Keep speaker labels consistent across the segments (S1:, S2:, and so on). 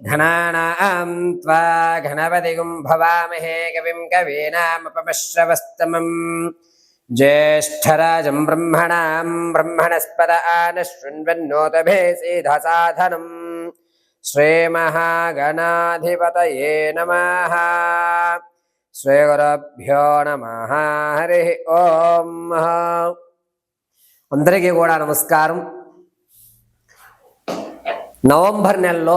S1: घनानां त्वा घनपतिगुं भवामहे कविं कवीनामपमश्रवस्तमम् ज्येष्ठराजं ब्रह्मणां ब्रह्मणस्पद आनशृण्वन्नोतभेसीधसाधनम् श्रीमहागणाधिपतये नमः శ్రీగురభ్యో నమ హరి ఓం అందరికీ కూడా నమస్కారం నవంబర్ నెలలో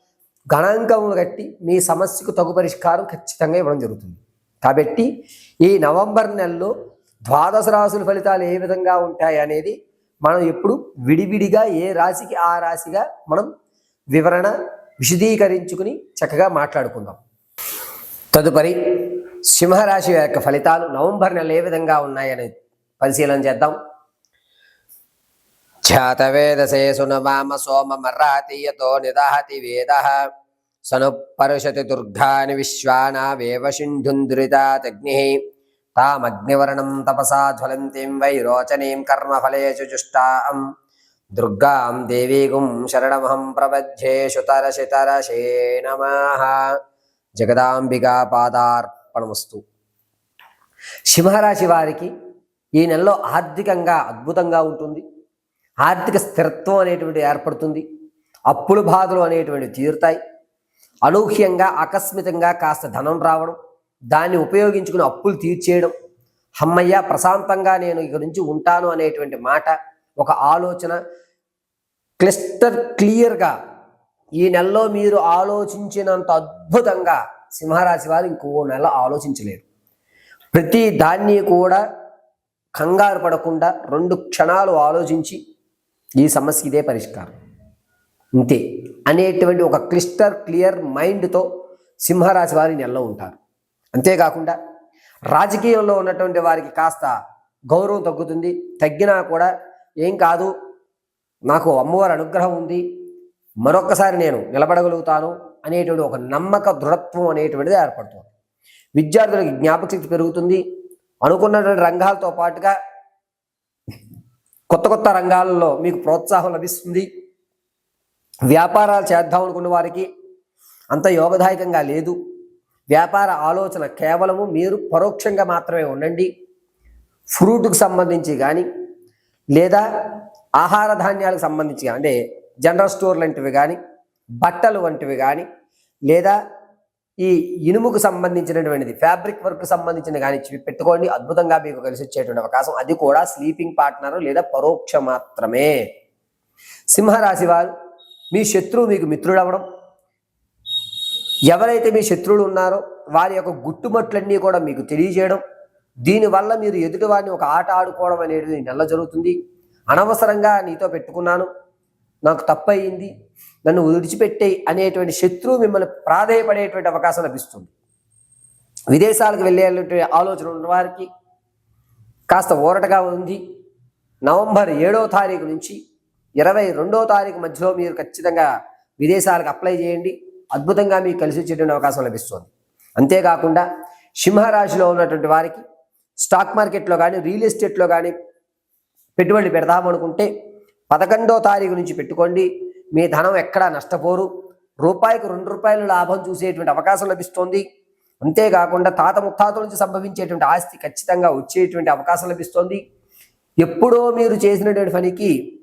S1: గణాంకమును కట్టి మీ సమస్యకు తగు పరిష్కారం ఖచ్చితంగా ఇవ్వడం జరుగుతుంది. కాబట్టి ఈ నవంబర్ నెలలో ద్వాదశ రాశుల ఫలితాలు ఏ విధంగా ఉంటాయి అనేది మనం ఎప్పుడు విడివిడిగా ఏ రాశికి ఆ రాశిగా మనం వివరణ విశదీకరించుకుని చక్కగా మాట్లాడుకుందాం. తదుపరి సింహరాశి యొక్క ఫలితాలు నవంబర్ నెల ఏ విధంగా ఉన్నాయని పరిశీలన చేద్దాం. ఖ్యాతవేదసే సునవామ సోమమర్రాతీయతో నిదహతి వేద సనుపరుషతి దుర్గాని విశ్వానావేవ సింధుందురితాగ్ని తామగ్నివర్ణం తపసా జ్వలంతిం వైరోచనీం కర్మఫలేషు జుష్టాం దుర్గాం దేవీగుం శరణమహం ప్రబధ్యే శుతరశితరశే నమ జగదాంబికా పాదార్పణమస్తు సింహరాశి వారికి ఈ నెలలో ఆర్థికంగా అద్భుతంగా ఉంటుంది. ఆర్థిక స్థిరత్వం అనేటువంటి ఏర్పడుతుంది. అప్పులు బాధలు అనేటువంటి తీరుతాయి. అనూహ్యంగా ఆకస్మితంగా కాస్త ధనం రావడం దాన్ని ఉపయోగించుకుని అప్పులు తీర్చేయడం. హమ్మయ్య ప్రశాంతంగా నేను ఇక నుంచి ఉంటాను అనేటువంటి మాట ఒక ఆలోచన క్లిస్టర్ క్లియర్గా ఈ నెలలో మీరు ఆలోచించినంత అద్భుతంగా సింహరాశి వారు ఇంకో నెల ఆలోచించలేరు. ప్రతి దాన్ని కూడా కంగారు పడకుండా రెండు క్షణాలు ఆలోచించి ఈ సమస్య ఇదే పరిష్కారం. ఇంతే. అనేటువంటి ఒక క్లిస్టర్ క్లియర్ మైండ్తో సింహరాశి వారి నెలలో ఉంటారు. అంతేకాకుండా రాజకీయంలో ఉన్నటువంటి వారికి కాస్త గౌరవం తగ్గుతుంది. తగ్గినా కూడా ఏం కాదు నాకు అమ్మవారి అనుగ్రహం ఉంది మరొక్కసారి నేను నిలబడగలుగుతాను అనేటువంటి ఒక నమ్మక దృఢత్వం అనేటువంటిది ఏర్పడుతుంది. విద్యార్థులకి జ్ఞాపకశక్తి పెరుగుతుంది. అనుకున్నటువంటి రంగాలతో పాటుగా కొత్త కొత్త రంగాలలో మీకు ప్రోత్సాహం లభిస్తుంది. వ్యాపారాలు చేద్దాం అనుకున్న వారికి అంత యోగదాయకంగా లేదు. వ్యాపార ఆలోచన కేవలము మీరు పరోక్షంగా మాత్రమే ఉండండి. ఫ్రూట్కు సంబంధించి కానీ లేదా ఆహార ధాన్యాలకు సంబంధించి అంటే జనరల్ స్టోర్ లాంటివి కానీ బట్టలు వంటివి కానీ లేదా ఈ ఇనుముకు సంబంధించినటువంటిది ఫ్యాబ్రిక్ వర్క్ సంబంధించిన కానీ పెట్టుకోండి. అద్భుతంగా మీకు కలిసి వచ్చేటువంటి అవకాశం. అది కూడా స్లీపింగ్ పార్ట్నర్ లేదా పరోక్ష మాత్రమే. సింహరాశి వారు మీ శత్రువు మీకు మిత్రుడవడం. ఎవరైతే మీ శత్రువులు ఉన్నారో వారి యొక్క గుట్టుమట్లన్నీ కూడా మీకు తెలియజేయడం. దీనివల్ల మీరు ఎదుటి వారిని ఒక ఆట ఆడుకోవడం అనేది నెల జరుగుతుంది. అనవసరంగా నీతో పెట్టుకున్నాను. నాకు తప్పయింది నన్ను విడిచిపెట్టే అనేటువంటి శత్రువు మిమ్మల్ని ప్రాధేయపడేటువంటి అవకాశం లభిస్తుంది. విదేశాలకు వెళ్ళేటువంటి ఆలోచన ఉన్న వారికి కాస్త ఊరటగా ఉంది. నవంబర్ ఏడో తారీఖు నుంచి ఇరవై రెండో తారీఖు మధ్యలో మీరు ఖచ్చితంగా విదేశాలకు అప్లై చేయండి. అద్భుతంగా మీకు కలిసి వచ్చేటువంటి అవకాశం లభిస్తుంది. అంతేకాకుండా సింహరాశిలో ఉన్నటువంటి వారికి స్టాక్ మార్కెట్లో కానీ రియల్ ఎస్టేట్లో కానీ పెట్టుబడి పెడదామనుకుంటే పదకొండో తారీఖు నుంచి పెట్టుకోండి. మీ ధనం ఎక్కడా నష్టపోరు. రూపాయికి రెండు రూపాయలు లాభం చూసేటువంటి అవకాశం లభిస్తోంది. అంతేకాకుండా తాత ముత్తాతల నుంచి సంభవించేటువంటి ఆస్తి ఖచ్చితంగా వచ్చేటువంటి అవకాశం లభిస్తోంది. ఎప్పుడో మీరు చేసినటువంటి పనికి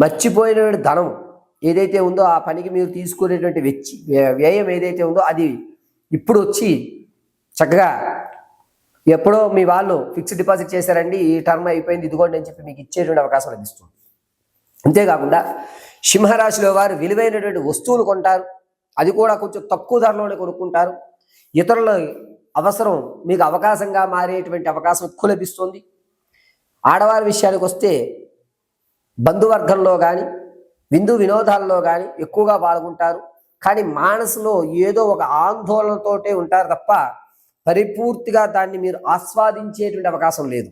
S1: మర్చిపోయినటువంటి ధనం ఏదైతే ఉందో ఆ పనికి మీరు తీసుకునేటువంటి వెచ్చి వ్య- వ్యయం ఏదైతే ఉందో అది ఇప్పుడు వచ్చి చక్కగా ఎప్పుడో మీ వాళ్ళు ఫిక్స్డ్ డిపాజిట్ చేశారండి ఈ టర్మ్ అయిపోయింది ఇదిగోండి అని చెప్పి మీకు ఇచ్చేటువంటి అవకాశం లభిస్తుంది. అంతేకాకుండా సింహరాశిలో వారు విలువైనటువంటి వస్తువులు కొంటారు. అది కూడా కొంచెం తక్కువ ధరలోనే కొనుక్కుంటారు. ఇతరుల అవసరం మీకు అవకాశంగా మారేటువంటి అవకాశం ఎక్కువ లభిస్తుంది. ఆడవారి విషయానికి వస్తే బంధువర్గంలో కానీ విందు వినోదాల్లో కానీ ఎక్కువగా పాల్గొంటారు. కానీ మానసులో ఏదో ఒక ఆందోళనతోటే ఉంటారు తప్ప పరిపూర్తిగా దాన్ని మీరు ఆస్వాదించేటువంటి అవకాశం లేదు.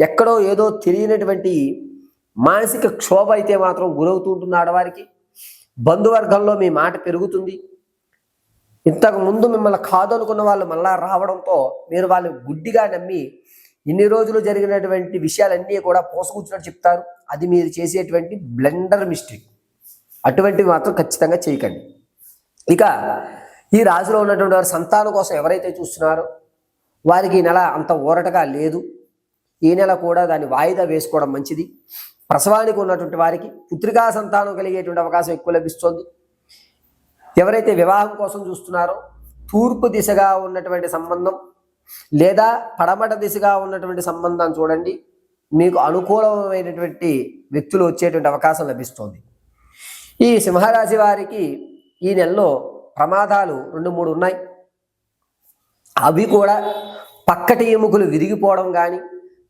S1: ఎక్కడో ఏదో తెలియనటువంటి మానసిక క్షోభ అయితే మాత్రం గురవుతూ ఉంటుంది ఆడవారికి. బంధువర్గంలో మీ మాట పెరుగుతుంది. ఇంతకు ముందు మిమ్మల్ని కాదనుకున్న వాళ్ళు మళ్ళా రావడంతో మీరు వాళ్ళు గుడ్డిగా నమ్మి ఇన్ని రోజులు జరిగినటువంటి విషయాలన్నీ కూడా పోసుకూర్చున్నట్టు చెప్తారు. అది మీరు చేసేటువంటి బ్లెండర్ మిస్టేక్. అటువంటివి మాత్రం ఖచ్చితంగా చేయకండి. ఇక ఈ రాశిలో ఉన్నటువంటి వారి సంతానం కోసం ఎవరైతే చూస్తున్నారో వారికి ఈ నెల అంత ఊరటగా లేదు. ఈ నెల కూడా దాన్ని వాయిదా వేసుకోవడం మంచిది. ప్రసవానికి ఉన్నటువంటి వారికి పుత్రికా సంతానం కలిగేటువంటి అవకాశం ఎక్కువ లభిస్తుంది. ఎవరైతే వివాహం కోసం చూస్తున్నారో తూర్పు దిశగా ఉన్నటువంటి సంబంధం లేదా పడమట దిశగా ఉన్నటువంటి సంబంధం చూడండి మీకు అనుకూలమైనటువంటి వ్యక్తులు వచ్చేటువంటి అవకాశం లభిస్తుంది. ఈ సింహరాశి వారికి ఈ నెలలో ప్రమాదాలు రెండు మూడు ఉన్నాయి. అవి కూడా పక్కటి ఎముకలు విరిగిపోవడం కానీ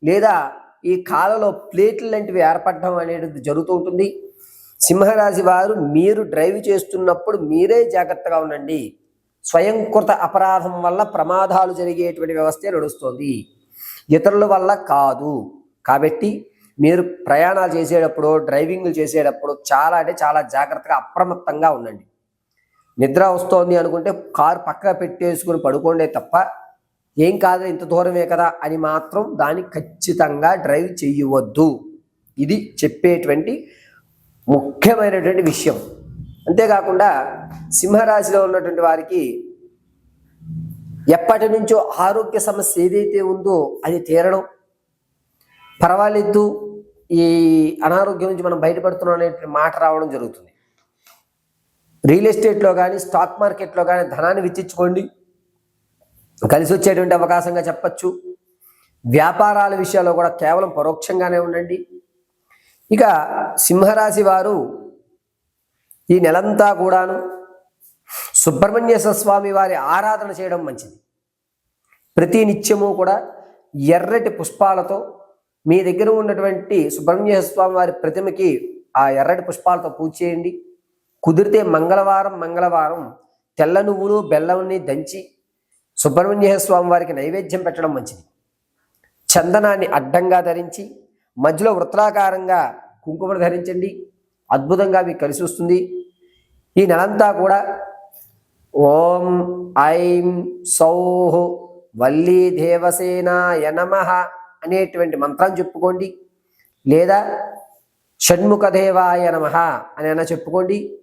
S1: లేదా ఈ కాలలో ప్లేట్లు లాంటివి ఏర్పడడం అనేది జరుగుతూ ఉంటుంది. సింహరాశి వారు మీరు డ్రైవ్ చేస్తున్నప్పుడు మీరే జాగ్రత్తగా ఉండండి. స్వయంకృత అపరాధం వల్ల ప్రమాదాలు జరిగేటువంటి వ్యవస్థే నడుస్తుంది. ఇతరుల వల్ల కాదు. కాబట్టి మీరు ప్రయాణాలు చేసేటప్పుడు డ్రైవింగ్లు చేసేటప్పుడు చాలా అంటే చాలా జాగ్రత్తగా అప్రమత్తంగా ఉండండి. నిద్ర వస్తోంది అనుకుంటే కారు పక్క పెట్టేసుకుని పడుకోండే తప్ప ఏం కాదు ఇంత దూరమే కదా అని మాత్రం దాన్ని ఖచ్చితంగా డ్రైవ్ చేయవద్దు ఇది చెప్పేటువంటి ముఖ్యమైనటువంటి విషయం. అంతేకాకుండా సింహరాశిలో ఉన్నటువంటి వారికి ఎప్పటి నుంచో ఆరోగ్య సమస్య ఏదైతే ఉందో అది తీరడం. పర్వాలేదు ఈ అనారోగ్యం నుంచి మనం బయటపడుతున్నాం అనే మాట రావడం జరుగుతుంది. రియల్ ఎస్టేట్లో కానీ స్టాక్ మార్కెట్లో కానీ ధనాన్ని వెచ్చించుకోండి కలిసి వచ్చేటువంటి అవకాశంగా చెప్పచ్చు. వ్యాపారాల విషయాల్లో కూడా కేవలం పరోక్షంగానే ఉండండి. ఇక సింహరాశి వారు ఈ నెలంతా కూడాను సుబ్రహ్మణ్యేశ్వర స్వామి వారి ఆరాధన చేయడం మంచిది. ప్రతి నిత్యము కూడా ఎర్రటి పుష్పాలతో మీ దగ్గర ఉన్నటువంటి సుబ్రహ్మణ్యేశ్వర స్వామి వారి ప్రతిమకి ఆ ఎర్రటి పుష్పాలతో పూజ చేయండి. కుదిరితే మంగళవారం మంగళవారం తెల్ల నువ్వులు బెల్లంని దంచి సుబ్రహ్మణ్య స్వామి వారికి నైవేద్యం పెట్టడం మంచిది. చందనాన్ని అడ్డంగా ధరించి మధ్యలో వృత్తాకారంగా కుంకుమను ధరించండి. అద్భుతంగా మీకు కలిసి వస్తుంది. ఈ నెలంతా కూడా ఓం ఐం సౌహ్ వల్లీ దేవసేనాయ నమ అనేటువంటి మంత్రం చెప్పుకోండి. లేదా షణ్ముఖదేవాయ నమ అని అయినా చెప్పుకోండి.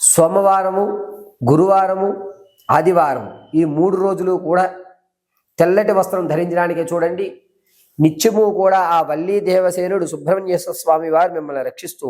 S1: సోమవారము గురువారము ఆదివారం ఈ మూడు రోజులు కూడా తెల్లటి వస్త్రం ధరించడానికి చూడండి. నిత్యము కూడా ఆ వల్లీ దేవసేనుడు సుబ్రహ్మణ్యేశ్వర స్వామి వారు మిమ్మల్ని రక్షిస్తూ